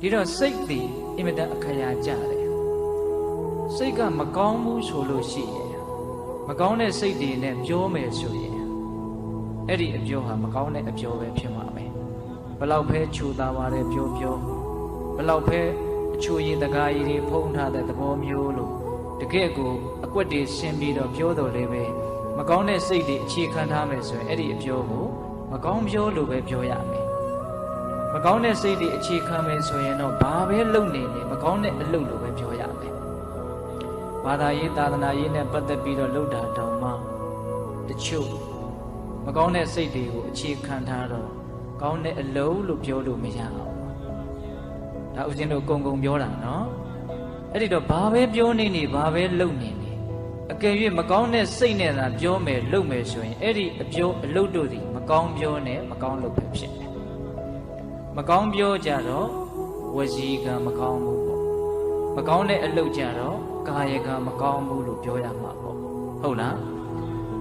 ဒီတော့စိတ်ဒီအင်မတန်အခရာကြတယ်စိတ်ကမကောင်းဘူးဆိုလို့ရှိရင်မကောင်းတဲ့စိတ်တွေနဲ့ပြောမယ်ဆိုရင်အဲ့ဒီအပြောဟာမကောင်းတဲ့အပြောပဲဖြစ်မှာမယ်ဘလောက်ပဲခြူတာပါတယ်ပြောပြောဘလောက်ပဲအချိုရည်တကားရည်တွေဖုံးထားတဲ့သဘောမျိုးလို့တကယ့်ကိုအကွက်တွေရှင်းပြီးတော့ပြောတော်လေးပဲမကောင်းတဲ့စိတ်တွေအခြေခံထားမယ်ဆိုရင်အဲ့ဒီအပြောကိုမကောင်းပြောလို့ပဲပြောရမယ်မ ကောင်းတဲ့စိတ်တွေအခြေခံမယ်ဆိုရင်တော့ဘာပဲလုပ်နေနေမကောင်းတဲ့အလုပ်လိုပဲပြောရမယ်။ဘာသာရေးသာသနာရေးနဲ့ပတ်သက်ပြီးတော့လုပ်တာတောင်မှတချို့မကောင်းတဲ့စိတ်တွေကိုအခြေခံထားတော့ကောင်းတဲ့အလုပ်လို့ပြောလို့မရအောင်။ဒါဥစဉ်တို့ကုံကုံပြောတာနော်။အဲ့ဒီတော့ဘာပဲပြောနေနေဘာပဲလုပ်နေနေအကယ်၍မကောင်းတဲ့စိတ်နဲ့သာပြောမယ်လုပ်မယ်ဆိုရင်အဲ့ဒီအပြောအလုပ်တို့သည်မကောင်းပြောနဲ့မကောင်းလုပ်ပဲဖြစ်တယ်။ မကောင်းပြောကြတော့ဝစီကံမကောင်းဘူးပေါ့မကောင်းတဲ့အလုပ်ကြတော့ကာယကံမကောင်းဘူးလို့ပြောရမှာပေါ့ဟုတ်လား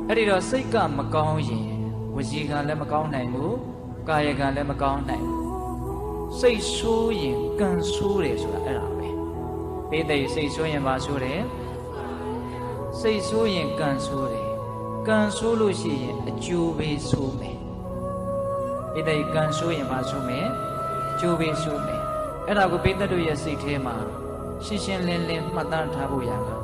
အဲ့ဒီတော့စိတ်ကမကောင်းရင်ဝစီကံလည်းမကောင်းနိုင်ဘူးကာယကံလည်းမကောင်းနိုင်ဘူးစိတ်ဆိုးရင်ကံဆိုးတယ်ဆိုတာအဲ့ဒါပဲပိသိစိတ်ဆိုးရင်ပါဆိုးတယ်စိတ်ဆိုးရင်ကံဆိုးတယ်ကံဆိုးလို့ရှိရင်အကျိုးပေးဆိုးမယ် ပိဋကကံဆိုးရင်ပါဆိုမယ်ကျိုးပေးဆိုမယ်အဲ့ဒါကိုပိဋကတို့ရဲ့စိတ်ထဲမှာရှင်းရှင်းလင်းလင်းမှတ်သားထားဖို့ရတာ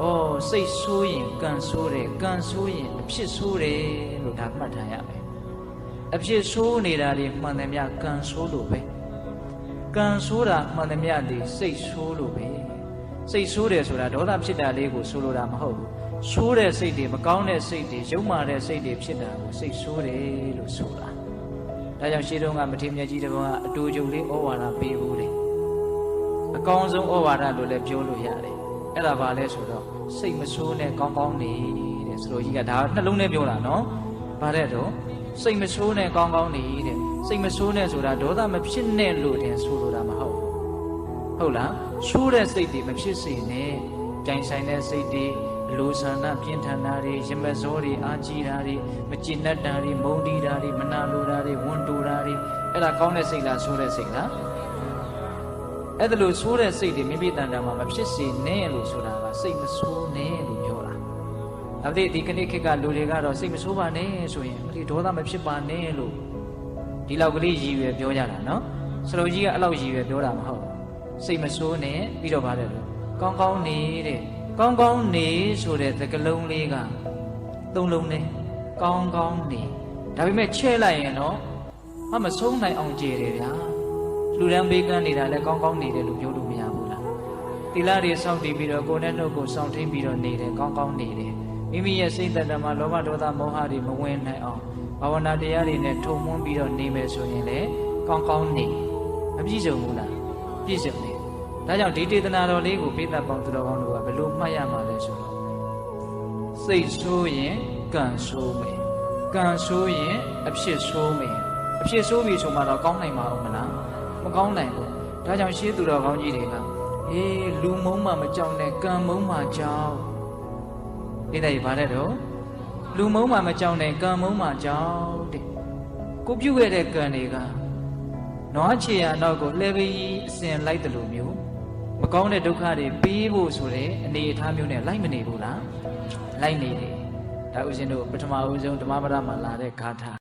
ဩစိတ်ဆိုးရင်ကံဆိုးတယ်ကံဆိုးရင်အဖြစ်ဆိုးတယ်လို့ဒါမှတ်ထားရမယ်အဖြစ်ဆိုးနေတာတွေမှန်တယ်မြကံဆိုးလို့ပဲကံဆိုးတာမှန်တယ်မြတွေစိတ်ဆိုးလို့ပဲစိတ်ဆိုးတယ်ဆိုတာဒေါသဖြစ်တာလေးကိုဆိုလိုတာမဟုတ်ဘူးဆိုးတဲ့စိတ်တွေမကောင်းတဲ့စိတ်တွေယုံမာတဲ့စိတ်တွေဖြစ်တာကိုစိတ်ဆိုးတယ်လို့ဆိုတာ ဒါကြောင့်ရှေးတုန်းကမထေရမြတ်ကြီးတစ်ပါးကအတူတူလေးဩဝါဒပေးဘူးတယ်အကောင်းဆုံးဩဝါဒလို့လည်းပြောလို့ရတယ်အဲ့ဒါဘာလဲဆိုတော့စိတ်မဆိုးနဲ့ကောင်းကောင်းနေတဲ့ဆိုလိုကြီးကဒါနှလုံးထဲပြောတာနော်ဘာလဲတော့စိတ်မဆိုးနဲ့ကောင်းကောင်းနေတဲ့စိတ်မဆိုးနဲ့ဆိုတာဒေါသမဖြစ်နဲ့လို့တင်ဆိုလိုတာမဟုတ်ဘူးဟုတ်လားဆိုးတဲ့စိတ်တွေမဖြစ်စေနဲ့ကြိုင်ဆိုင်တဲ့စိတ်တွေ အလိုဆန္ဒပြင်းထန်တာတွေရမဇောတွေအာကြီးတာတွေမကျင်တတ်တာတွေမုန်းတီးတာတွေမနာလိုတာတွေဝန်တိုတာတွေအဲ့ဒါကောင်းတဲ့စိတ်လားဆိုးတဲ့စိတ်လားအဲ့ဒါလို့ဆိုးတဲ့စိတ်တွေမိမိတန်တာမှာမဖြစ်စေနဲ့လို့ဆိုတာကစိတ်မဆိုးနဲ့လို့ပြောတာဒါပေမဲ့ဒီကနေ့ခေတ်ကလူတွေကတော့စိတ်မဆိုးပါနဲ့ဆိုရင်ဒီဒေါသမဖြစ်ပါနဲ့လို့ဒီလောက်ကလေးရည်ရွယ်ပြောကြတာနော်စလိုကြီးကအဲ့လောက်ရည်ရွယ်ပြောတာမဟုတ်ဘူးစိတ်မဆိုးနဲ့ပြီးတော့ပါတယ်လို့ကောင်းကောင်းနေတဲ့ ကောင်းကောင်းနေဆိုတဲ့သကလုံးလေးကသုံးလုံးနဲ့ကောင်းကောင်းနေဒါပေမဲ့ချဲ့လိုက်ရင်တော့မမဆုံးနိုင်အောင်ကြည်တယ်ဗျာလူရန်ဘေးကန်းနေတာလည်းကောင်းကောင်းနေတယ်လို့ပြောလို့မရဘူးလားတိလာတွေစောင့်တည်ပြီးတော့ကိုယ်နဲ့နှုတ်ကိုစောင့်ထိန်ပြီးတော့နေတယ်ကောင်းကောင်းနေတယ်မိမိရဲ့စိတ်သက်တမ်းမှာလောဘဒေါသမောဟတွေမဝင်နိုင်အောင်ဘာဝနာတရားတွေနဲ့ထုံမွန်းပြီးတော့နေမယ်ဆိုရင်လည်းကောင်းကောင်းနေမပြည့်စုံဘူးလားပြည့်စုံတယ် ဒါကြောင့်ဒီတေသနာတော်လေးကိုပိဿပေါင်းသူတော်ကောင်းတို့ကဘယ်လိုမှတ်ရမှာလဲဆိုတော့စိတ်ဆိုးရင်ကံဆိုးမယ်ကံဆိုးရင်အဖြစ်ဆိုးမယ်အဖြစ်ဆိုးပြီဆိုမှတော့ကောင်းနိုင်မှာမလားမကောင်းနိုင်ဘူးဒါကြောင့်ရှေးသူတော်ကောင်းကြီးတွေကအေးလူမုံမှမကြောက်နဲ့ကံမုံမှကြောက်ဒီတိုင်းဗါတဲ့တော့လူမုံမှမကြောက်နဲ့ကံမုံမှကြောက်တဲ့ကိုပြုတ်ခဲ့တဲ့ကံတွေကနွားချေရနောက်ကိုလှဲပြီးအစဉ်လိုက်တယ်လို့မျိုး မကောင်းတဲ့ဒုက္ခတွေပြီးဖို့ဆိုတဲ့အနေအထားမျိုးနဲ့လိုက်မနေဘူးလားလိုက်နေတယ်ဒါဥစဉ်တို့ပထမဦးဆုံးဓမ္မပဒမှာလာတဲ့ဂါထာ